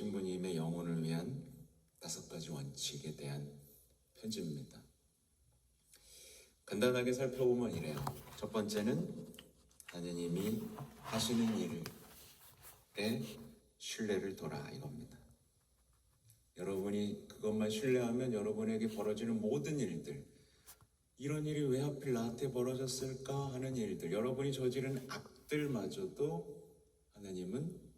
신부님의 영혼을 위한 다섯 가지 원칙에 대한 편지입니다. 간단하게 살펴보면 이래요. 첫 번째는 하느님이 하시는 일에 신뢰를 둬라 이겁니다. 여러분이 그것만 신뢰하면 여러분에게 벌어지는 모든 일들, 이런 일이 왜 하필 나한테 벌어졌을까 하는 일들, 여러분이 저지른 악들마저도 하나님은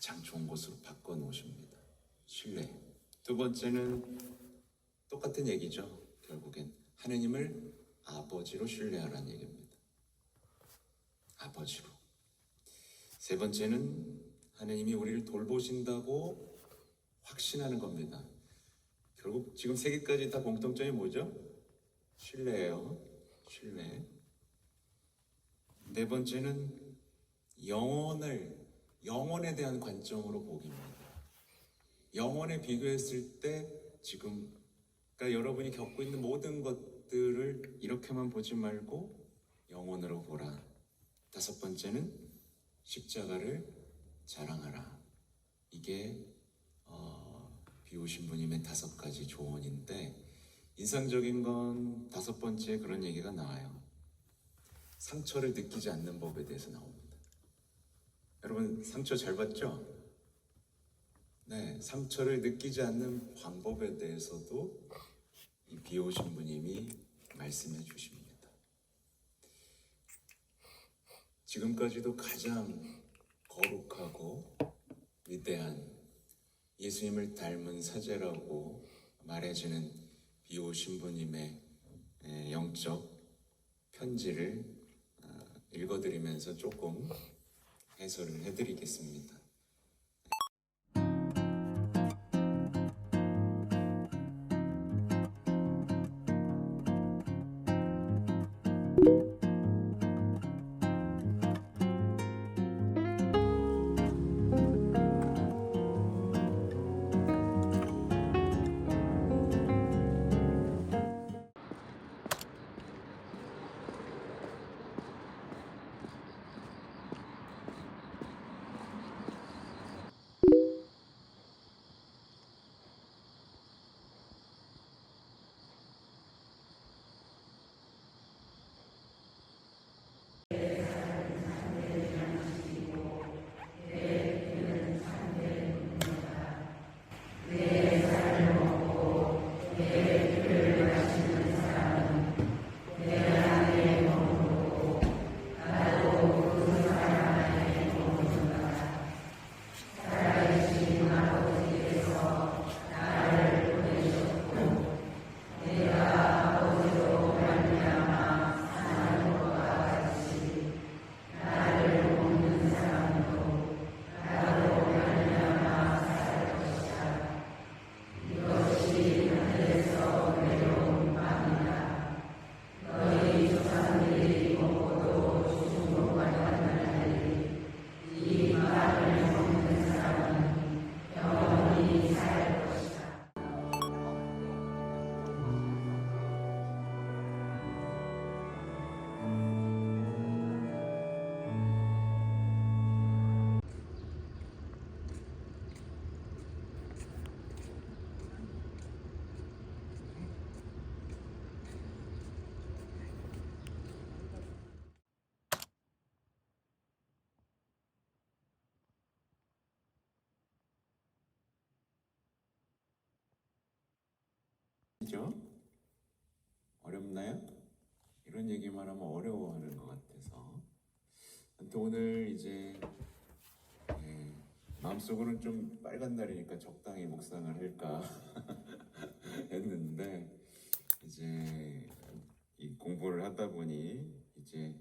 가장 좋은 곳으로 바꿔 놓으십니다. 신뢰. 두 번째는 똑같은 얘기죠. 결국엔 하나님을 아버지로 신뢰하라는 얘기입니다. 아버지로. 세 번째는 하나님이 우리를 돌보신다고 확신하는 겁니다. 결국 지금 세 개까지 다 공통점이 뭐죠? 신뢰예요. 신뢰. 네 번째는 영혼을 영혼에 대한 관점으로 보기입니다. 영혼에 비교했을 때 지금 그러니까 여러분이 겪고 있는 모든 것들을 이렇게만 보지 말고 영혼으로 보라. 다섯 번째는 십자가를 자랑하라. 이게 어, 비오신 분님의 다섯 가지 조언인데 인상적인 건 다섯 번째 그런 얘기가 나와요. 상처를 느끼지 않는 법에 대해서 나옵니다. 여러분 상처 잘 봤죠? 네, 상처를 느끼지 않는 방법에 대해서도 이 비오신 분님이 말씀해 주십니다. 지금까지도 가장 거룩하고 위대한 예수님을 닮은 사제라고 말해지는 비오 신 부님의 에, 영적 편지를 어, 읽어드리면서 조금 해설을 해드리겠습니다. 그죠? 어렵나요? 이런 얘기만 하면 어려워하는 것 같아서. 아무튼 오늘 이제 예, 마음속으로는 좀 빨간 날이니까 적당히 묵상을 할까 했는데 이제 이 공부를 하다 보니 이제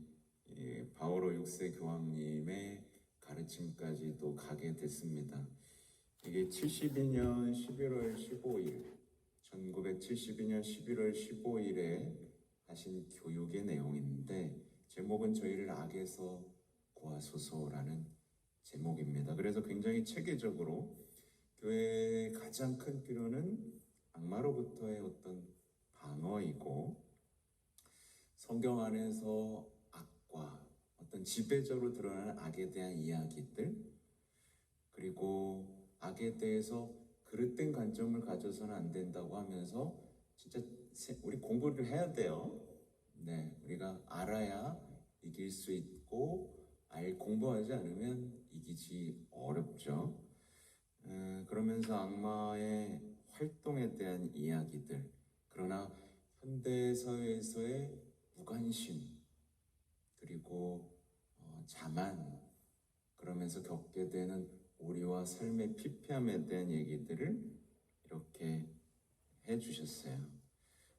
이 바오로 6세 교황님의 가르침까지도 가게 됐습니다. 이게 72년 11월 15일 1972년 11월 15일에 하신 교육의 내용인데 제목은 저희를 악에서 구하소서라는 제목입니다. 그래서 굉장히 체계적으로 교회의 가장 큰 필요는 악마로부터의 어떤 방어이고 성경 안에서 악과 어떤 지배적으로 드러나는 악에 대한 이야기들 그리고 악에 대해서 그릇된 관점을 가져서는 안 된다고 하면서 진짜 세- 우리 공부를 해야 돼요. 네, 우리가 알아야 이길 수 있고 알 공부하지 않으면 이기지 어렵죠. 음, 그러면서 악마의 활동에 대한 이야기들 그러나 현대 사회에서의 무관심 그리고 어, 자만 그러면서 겪게 되는 우리와 삶의 피폐함에 대한 얘기들을 이렇게 해주셨어요.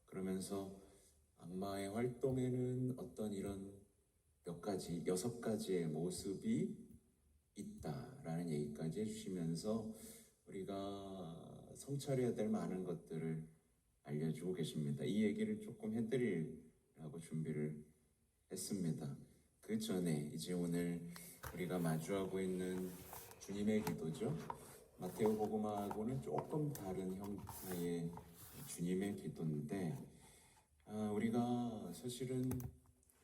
그러면서 악마의 활동에는 어떤 이런 몇 가지, 여섯 가지의 모습이 있다라는 얘기까지 해주시면서 우리가 성찰해야 될 많은 것들을 알려주고 계십니다. 이 얘기를 조금 해드리려고 준비를 했습니다. 그 전에 이제 오늘 우리가 마주하고 있는 주님의 기도죠. 마테오 복음하고는 조금 다른 형태의 주님의 기도인데 아, 우리가 사실은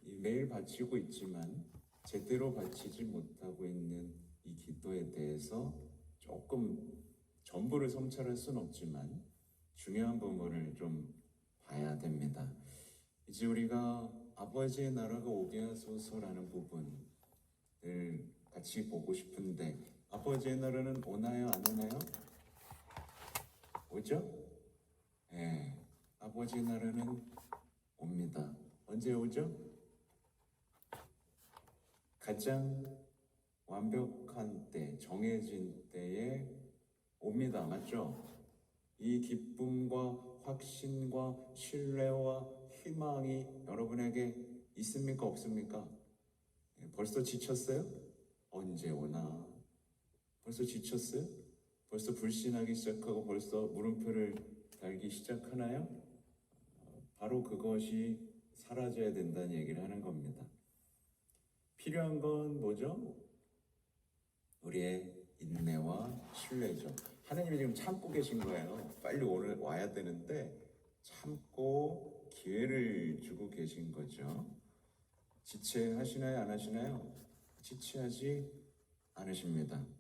이 매일 바치고 있지만 제대로 바치지 못하고 있는 이 기도에 대해서 조금 전부를 성찰할 수는 없지만 중요한 부분을 좀 봐야 됩니다. 이제 우리가 아버지의 나라가 오게 하소서라는 부분을 같이 보고 싶은데 아버지의 나라는 오나요 안 오나요? 오죠? 예, 아버지의 나라는 옵니다. 언제 오죠? 가장 완벽한 때, 정해진 때에 옵니다. 맞죠? 이 기쁨과 확신과 신뢰와 희망이 여러분에게 있습니까? 없습니까? 예, 벌써 지쳤어요? 언제 오나? 벌써 지쳤어요? 벌써 불신하기 시작하고 벌써 물음표를 달기 시작하나요? 어, 바로 그것이 사라져야 된다는 얘기를 하는 겁니다. 필요한 건 뭐죠? 우리의 인내와 신뢰죠. 하나님이 지금 참고 계신 거예요. 빨리 오늘 와야 되는데 참고 기회를 주고 계신 거죠. 지체하시나요? 안 하시나요? 지체하지 않으십니다.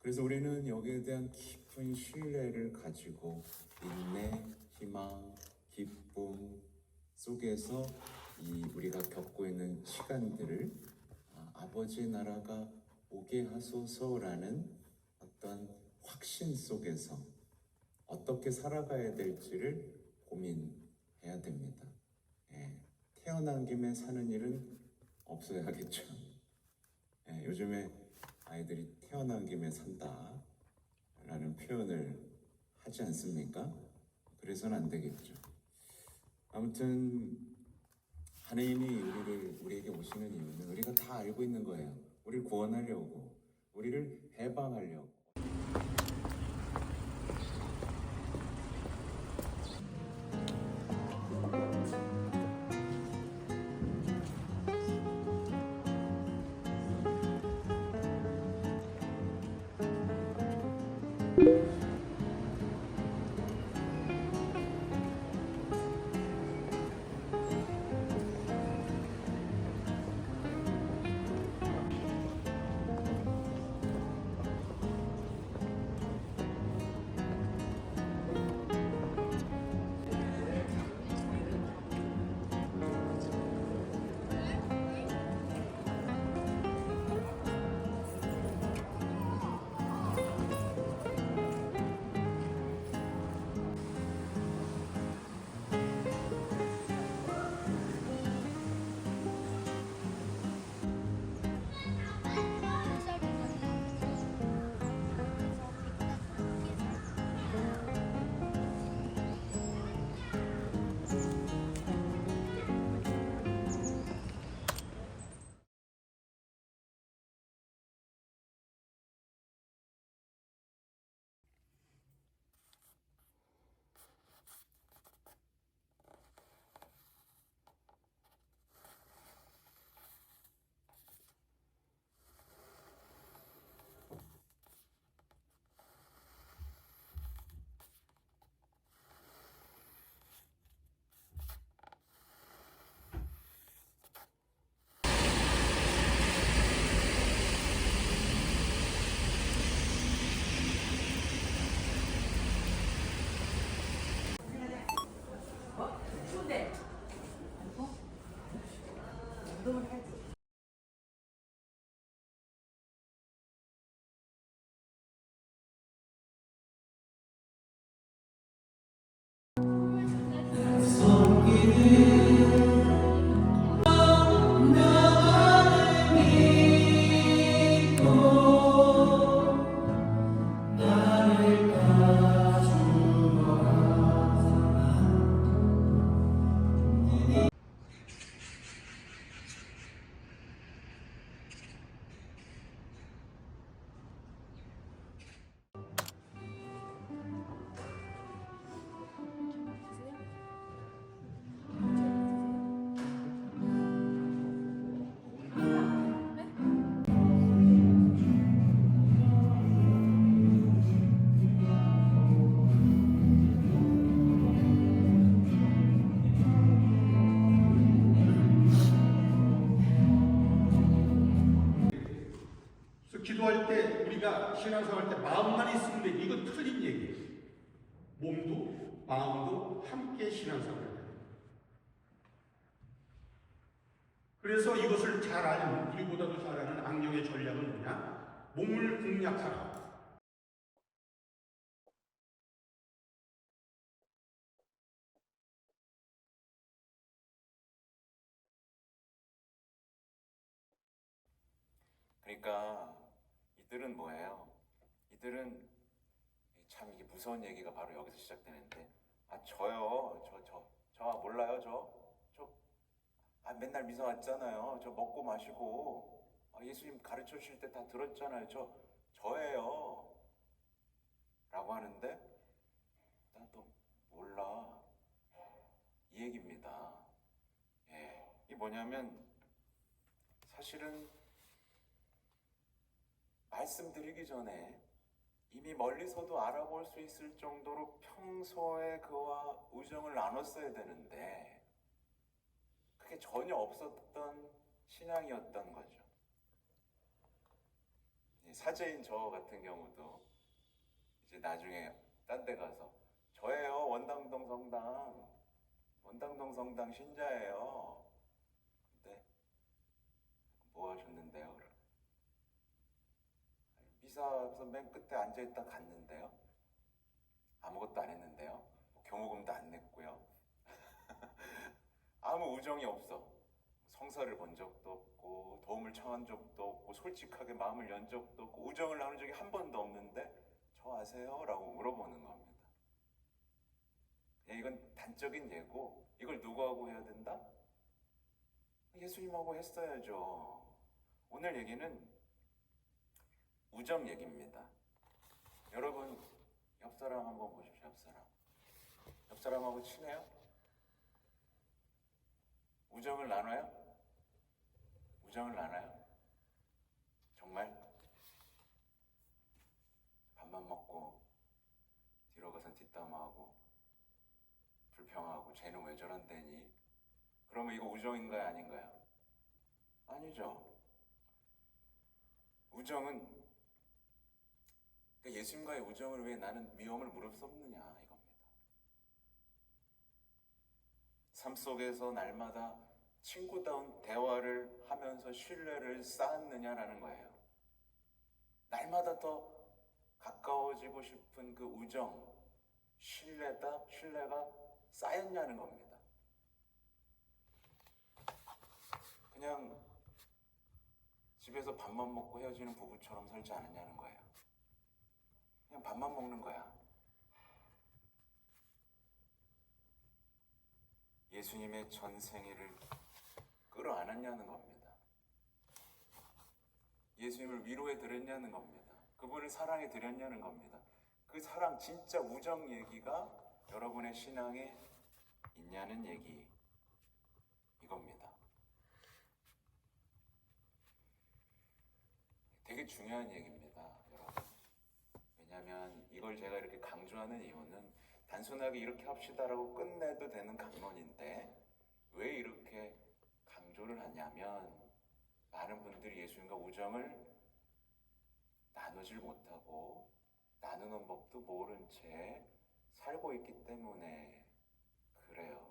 그래서 우리는 여기에 대한 깊은 신뢰를 가지고 인내, 희망, 기쁨 속에서 이 우리가 겪고 있는 시간들을 아, 아버지의 나라가 오게 하소서라는 어떤 확신 속에서 어떻게 살아가야 될지를 고민해야 됩니다. 예, 태어난 김에 사는 일은 없어야겠죠. 예, 요즘에 아이들이 태어난 김에 산다 라는 표현을 하지 않습니까? 그래서는 안 되겠죠. 아무튼 하나님이 우리를 우리에게 오시는 이유는 우리가 다 알고 있는 거예요. 우리를 구원하려고, 우리를 해방하려고. 신앙생활 때 마음만 있으면 돼. 이건 틀린 얘기예요. 몸도 마음도 함께 신앙생활을 해야. 그래서 이것을 잘 아는 우리보다도 잘 아는 악령의 전략은 뭐냐? 몸을 공략하라. 그러니까 이들은 뭐예요? 이들은 참 이게 무서운 얘기가 바로 여기서 시작되는데 아 저요. 저 저저 몰라요 저저 아, 맨날 미사 왔잖아요. 저 먹고 마시고. 아, 예수님 가르쳐 주실 때 다 들었잖아요. 저 저예요. 라고 하는데 난또 몰라. 이 얘기입니다. 예. 이게 뭐냐면 사실은 말씀드리기 전에 이미 멀리서도 알아볼 수 있을 정도로 평소에 그와 우정을 나눴어야 되는데 그게 전혀 없었던 신앙이었던 거죠. 이 사제인 저 같은 경우도 이제 나중에 딴 데 가서 저예요 원당동 성당 원당동 성당 신자예요. 근데 뭐 하셨는데요? 그럼? 미사에서 맨 끝에 앉아있다 갔는데요. 아무것도 안 했는데요. 뭐 경호금도 안 냈고요. 아무 우정이 없어. 성사를 본 적도 없고 도움을 청한 적도 없고 솔직하게 마음을 연 적도 없고 우정을 나눈 적이 한 번도 없는데 저 아세요? 라고 물어보는 겁니다. 그냥 이건 단적인 예고 이걸 누구하고 해야 된다? 예수님하고 했어야죠. 오늘 얘기는 우정 얘기입니다. 여러분 옆 사람 한번 보십시오. 옆 사람. 옆 사람하고 친해요? 우정을 나눠요? 우정을 나눠요? 정말? 밥만 먹고 뒤로 가서 뒷담화하고 불평하고 쟤는 왜 저런데니? 그러면 이거 우정인가요? 아닌가요? 아니죠. 우정은 그러니까 예수님과의 우정을 위해 나는 위험을 무릅쓰느냐 이겁니다. 삶 속에서 날마다 친구다운 대화를 하면서 신뢰를 쌓았느냐라는 거예요. 날마다 더 가까워지고 싶은 그 우정, 신뢰다, 신뢰가 쌓였냐는 겁니다. 그냥 집에서 밥만 먹고 헤어지는 부부처럼 살지 않느냐는 거예요. 그냥 밥만 먹는 거야. 예수님의 전생애를 끌어안았냐는 겁니다. 예수님을 위로해 드렸냐는 겁니다. 그분을 사랑해 드렸냐는 겁니다. 그 사랑, 진짜 우정 얘기가 여러분의 신앙에 있냐는 얘기, 이겁니다. 되게 중요한 얘기입니다. 왜냐하면 이걸 제가 이렇게 강조하는 이유는 단순하게 이렇게 합시다라고 끝내도 되는 강론인데 왜 이렇게 강조를 하냐면 많은 분들이 예수님과 우정을 나누질 못하고 나누는 법도 모른 채 살고 있기 때문에 그래요.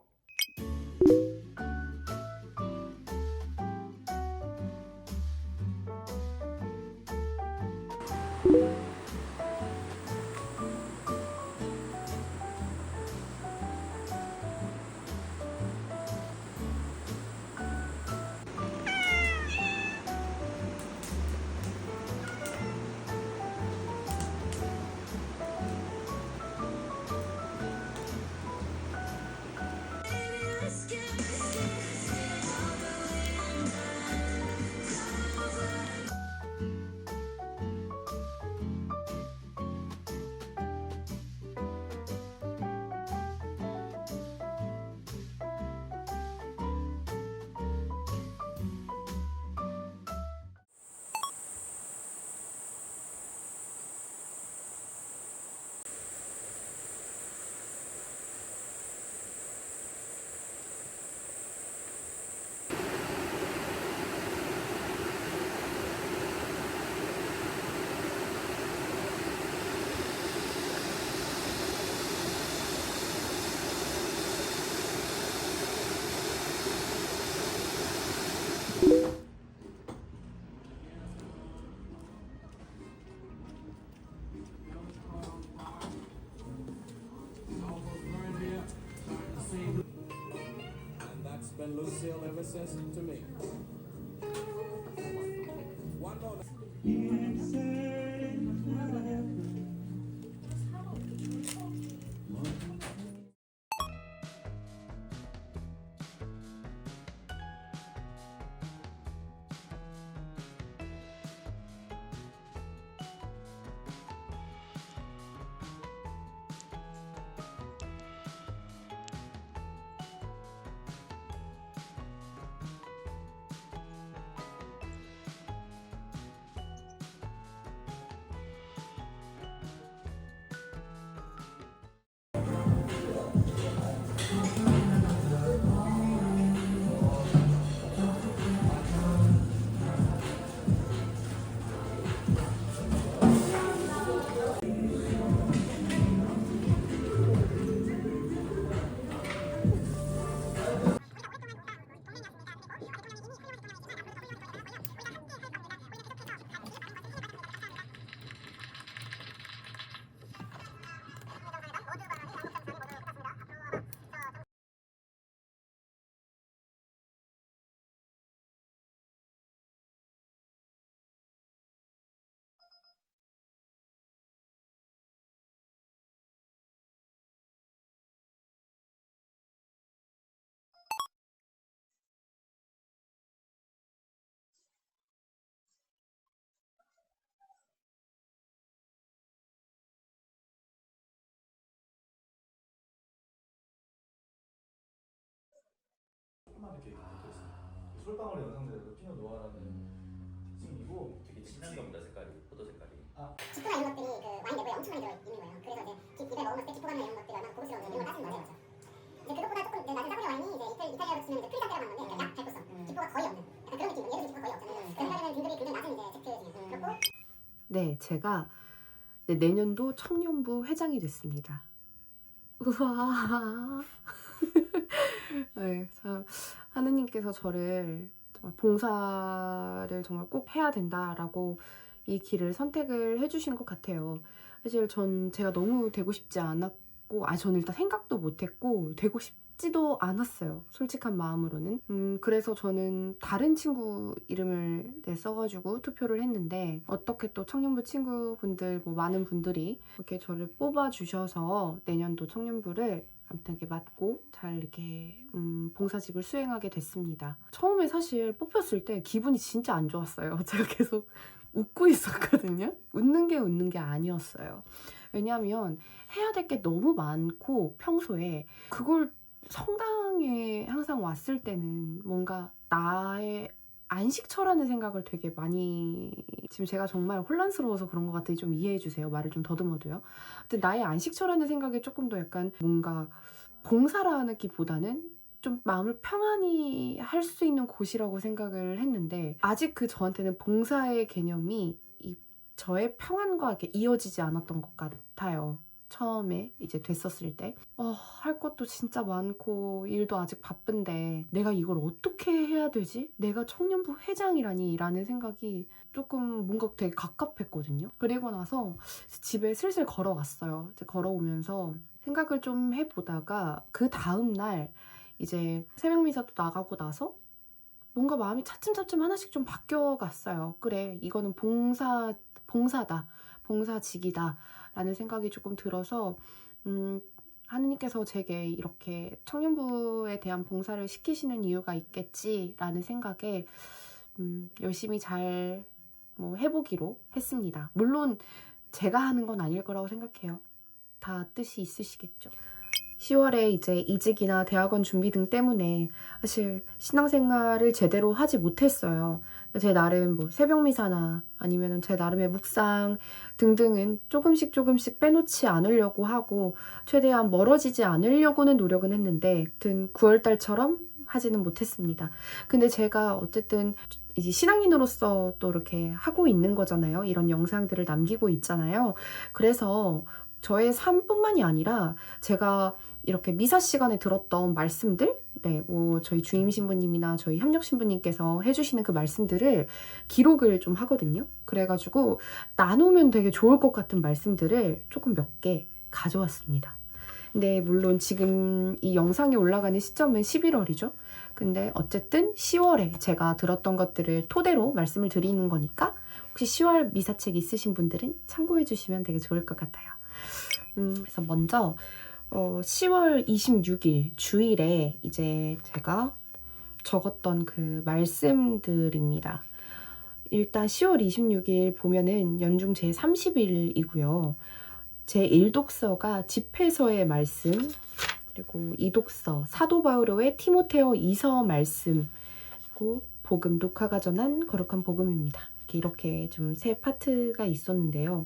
Lucille ever since to me. 이렇게 아. 솔방울 영상들에도 피노 노아라는 특징이고 되게 진한 겁니다 색깔이 포도 색깔이 지포나 이런 것들이 그 와인 내부에 엄청 많이 들어 있는 거예요. 그래서 이제 기- 입에 먹으면 때 지포가 이런 것들이 얼마나 고급스러운지 이런 걸 따지는 거죠. 이제 그것보다 조금 이제 낮은 싸구려 와인이 이제 이탈, 이탈리아로 치면 이제 프리산테라고 하는데 그러니까 약 발포성, 지포가 거의 없는 약간 그런 느낌이에요. 얘도 지포가 거의 없잖아요. 그 생각에는 등급이 굉장히 낮은 이제 제트 중에 그렇고 네, 제가 네, 내년도 청년부 회장이 됐습니다. 우와. 네, 참 하느님께서 저를 정말 봉사를 정말 꼭 해야 된다라고 이 길을 선택을 해주신 것 같아요. 사실 전 제가 너무 되고 싶지 않았고, 아, 저는 일단 생각도 못했고, 되고 싶 지도 않았어요. 솔직한 마음으로는. 음, 그래서 저는 다른 친구 이름을 네, 써가지고 투표를 했는데, 어떻게 또 청년부 친구분들, 뭐 많은 분들이 이렇게 저를 뽑아주셔서 내년도 청년부를 아무튼 이렇게 맡고 잘 이렇게 음, 봉사직을 수행하게 됐습니다. 처음에 사실 뽑혔을 때 기분이 진짜 안 좋았어요. 제가 계속 웃고 있었거든요. 웃는 게 웃는 게 아니었어요. 왜냐하면 해야 될 게 너무 많고 평소에 그걸 성당에 항상 왔을 때는 뭔가 나의 안식처라는 생각을 되게 많이 지금 제가 정말 혼란스러워서 그런 것 같으니 좀 이해해 주세요. 말을 좀 더듬어도요. 근데 나의 안식처라는 생각에 조금 더 약간 뭔가 봉사라기보다는 좀 마음을 평안히 할 수 있는 곳이라고 생각을 했는데 아직 그 저한테는 봉사의 개념이 이 저의 평안과 이렇게 이어지지 않았던 것 같아요. 처음에 이제 됐었을 때. 어, 할 것도 진짜 많고 일도 아직 바쁜데 내가 이걸 어떻게 해야 되지? 내가 청년부 회장이라니 라는 생각이 조금 뭔가 되게 갑갑했거든요. 그리고 나서 집에 슬슬 걸어왔어요. 이제 걸어오면서 생각을 좀 해보다가 그 다음날 이제 새벽 미사도 나가고 나서 뭔가 마음이 차츰차츰 하나씩 좀 바뀌어 갔어요. 그래, 이거는 봉사, 봉사다. 봉사직이다. 라는 생각이 조금 들어서, 음, 하느님께서 제게 이렇게 청년부에 대한 봉사를 시키시는 이유가 있겠지라는 생각에, 음, 열심히 잘, 뭐, 해보기로 했습니다. 물론, 제가 하는 건 아닐 거라고 생각해요. 다 뜻이 있으시겠죠. 10월에 이제 이직이나 대학원 준비 등 때문에 사실 신앙생활을 제대로 하지 못했어요. 제 나름 뭐 새벽 미사나 아니면 제 나름의 묵상 등등은 조금씩 조금씩 빼놓지 않으려고 하고 최대한 멀어지지 않으려고는 노력은 했는데 아무튼 9월달처럼 하지는 못했습니다. 근데 제가 어쨌든 이제 신앙인으로서 또 이렇게 하고 있는 거잖아요. 이런 영상들을 남기고 있잖아요. 그래서 저의 삶뿐만이 아니라 제가 이렇게 미사 시간에 들었던 말씀들, 네, 뭐 저희 주임 신부님이나 저희 협력 신부님께서 해주시는 그 말씀들을 기록을 좀 하거든요. 그래가지고 나누면 되게 좋을 것 같은 말씀들을 조금 몇 개 가져왔습니다. 근데 물론 지금 이 영상이 올라가는 시점은 11월이죠. 근데 어쨌든 10월에 제가 들었던 것들을 토대로 말씀을 드리는 거니까 혹시 10월 미사책 있으신 분들은 참고해 주시면 되게 좋을 것 같아요. 음, 그래서 먼저 어, 10월 26일 주일에 이제 제가 적었던 그 말씀들입니다. 일단 10월 26일 보면은 연중 제 30일이고요. 제 1독서가 집회서의 말씀, 그리고 2독서 사도 바울의 티모테오 2서 말씀, 그리고 복음 루카가 전한 거룩한 복음입니다. 이렇게 이렇게 좀 세 파트가 있었는데요.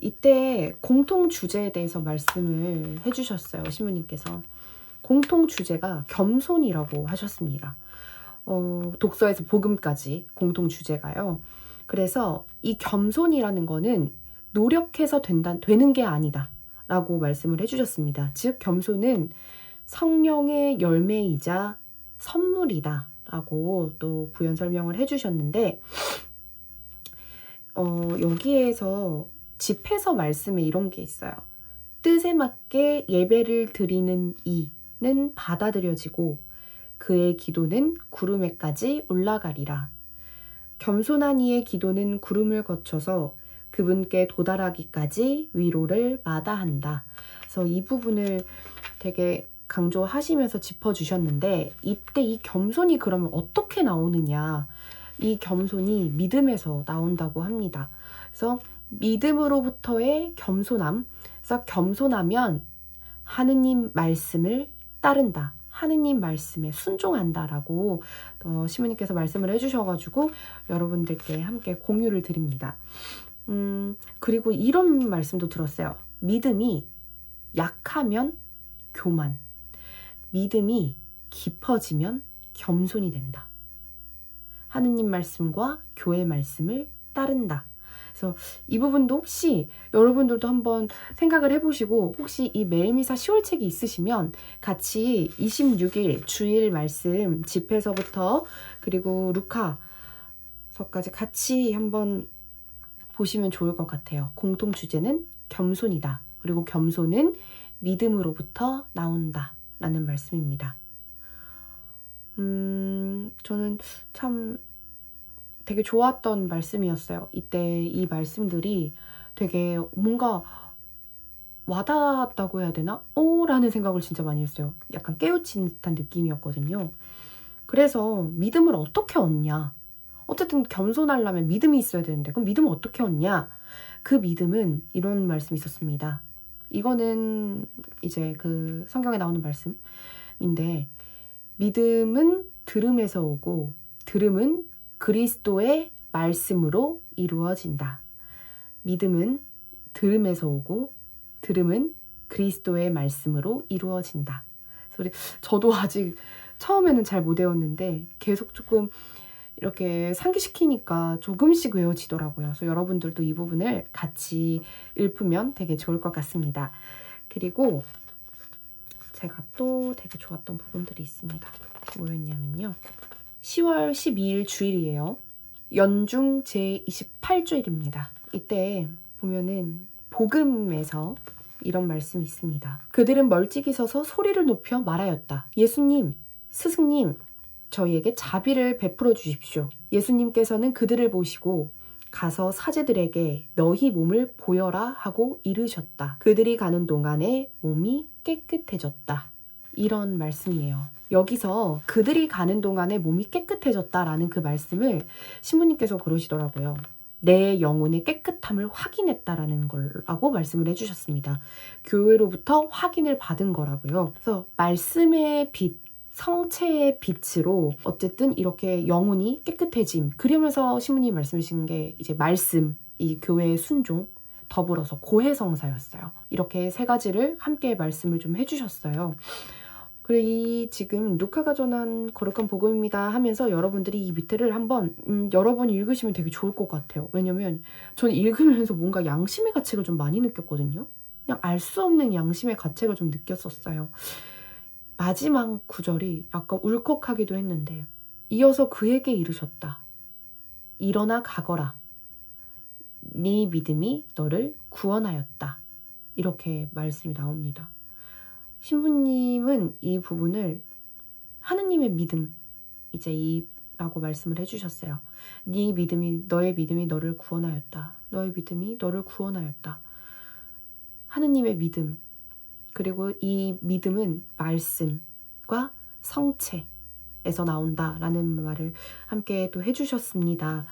이때 공통 주제에 대해서 말씀을 해주셨어요. 신부님께서 공통 주제가 겸손이라고 하셨습니다. 어, 독서에서 복음까지 공통 주제가요. 그래서 이 겸손이라는 거는 노력해서 된다, 되는 게 아니다. 라고 말씀을 해주셨습니다. 즉, 겸손은 성령의 열매이자 선물이다. 라고 또 부연 설명을 해주셨는데, 어, 여기에서 집에서 말씀에 이런 게 있어요. 뜻에 맞게 예배를 드리는 이는 받아들여지고 그의 기도는 구름에까지 올라가리라. 겸손한 이의 기도는 구름을 거쳐서 그분께 도달하기까지 위로를 마다한다. 그래서 이 부분을 되게 강조하시면서 짚어주셨는데 이때 이 겸손이 그러면 어떻게 나오느냐? 이 겸손이 믿음에서 나온다고 합니다. 그래서 믿음으로부터의 겸손함. 그래서 겸손하면 하느님 말씀을 따른다. 하느님 말씀에 순종한다라고 어, 시모님께서 말씀을 해주셔가지고 여러분들께 함께 공유를 드립니다. 음, 그리고 이런 말씀도 들었어요. 믿음이 약하면 교만, 믿음이 깊어지면 겸손이 된다. 하느님 말씀과 교회 말씀을 따른다. 그래서 이 부분도 혹시 여러분들도 한번 생각을 해보시고 혹시 이 매일미사 10월 책이 있으시면 같이 26일 주일 말씀 집회서부터 그리고 루카서까지 같이 한번 보시면 좋을 것 같아요. 공통 주제는 겸손이다. 그리고 겸손은 믿음으로부터 나온다. 라는 말씀입니다. 음, 저는 참 되게 좋았던 말씀이었어요. 이때 이 말씀들이 되게 뭔가 와닿았다고 해야 되나? 오! 라는 생각을 진짜 많이 했어요. 약간 깨우친 듯한 느낌이었거든요. 그래서 믿음을 어떻게 얻냐? 어쨌든 겸손하려면 믿음이 있어야 되는데, 그럼 믿음을 어떻게 얻냐? 그 믿음은 이런 말씀이 있었습니다. 이거는 이제 그 성경에 나오는 말씀인데, 믿음은 들음에서 오고, 들음은 그리스도의 말씀으로 이루어진다. 믿음은 들음에서 오고 들음은 그리스도의 말씀으로 이루어진다. 그래서 저도 아직 처음에는 잘 못 외웠는데 계속 조금 이렇게 상기시키니까 조금씩 외워지더라고요. 그래서 여러분들도 이 부분을 같이 읊으면 되게 좋을 것 같습니다. 그리고 제가 또 되게 좋았던 부분들이 있습니다. 뭐였냐면요. 10월 12일 주일이에요. 연중 제28주일입니다. 이때 보면은 복음에서 이런 말씀이 있습니다. 그들은 멀찍이 서서 소리를 높여 말하였다. 예수님, 스승님, 저희에게 자비를 베풀어 주십시오. 예수님께서는 그들을 보시고 가서 사제들에게 너희 몸을 보여라 하고 이르셨다. 그들이 가는 동안에 몸이 깨끗해졌다. 이런 말씀이에요. 여기서 그들이 가는 동안에 몸이 깨끗해졌다라는 그 말씀을 신부님께서 그러시더라고요. 내 영혼의 깨끗함을 확인했다라는 거라고 말씀을 해주셨습니다. 교회로부터 확인을 받은 거라고요. 그래서 말씀의 빛, 성체의 빛으로 어쨌든 이렇게 영혼이 깨끗해짐. 그러면서 신부님 말씀하신 게 이제 말씀, 이 교회의 순종, 더불어서 고해성사였어요. 이렇게 세 가지를 함께 말씀을 좀 해주셨어요. 그리고 이 지금 루카가 전한 거룩한 복음입니다 하면서 여러분들이 이 밑에를 한번 음, 여러 번 읽으시면 되게 좋을 것 같아요. 왜냐면 저는 읽으면서 뭔가 양심의 가책을 좀 많이 느꼈거든요. 그냥 알 수 없는 양심의 가책을 좀 느꼈었어요. 마지막 구절이 약간 울컥하기도 했는데 이어서 그에게 이르셨다. 일어나 가거라. 네 믿음이 너를 구원하였다. 이렇게 말씀이 나옵니다. 신부님은 이 부분을 하느님의 믿음 이제 이라고 말씀을 해주셨어요. 네 믿음이 너의 믿음이 너를 구원하였다. 너의 믿음이 너를 구원하였다. 하느님의 믿음 그리고 이 믿음은 말씀과 성체에서 나온다라는 말을 함께 또 해주셨습니다.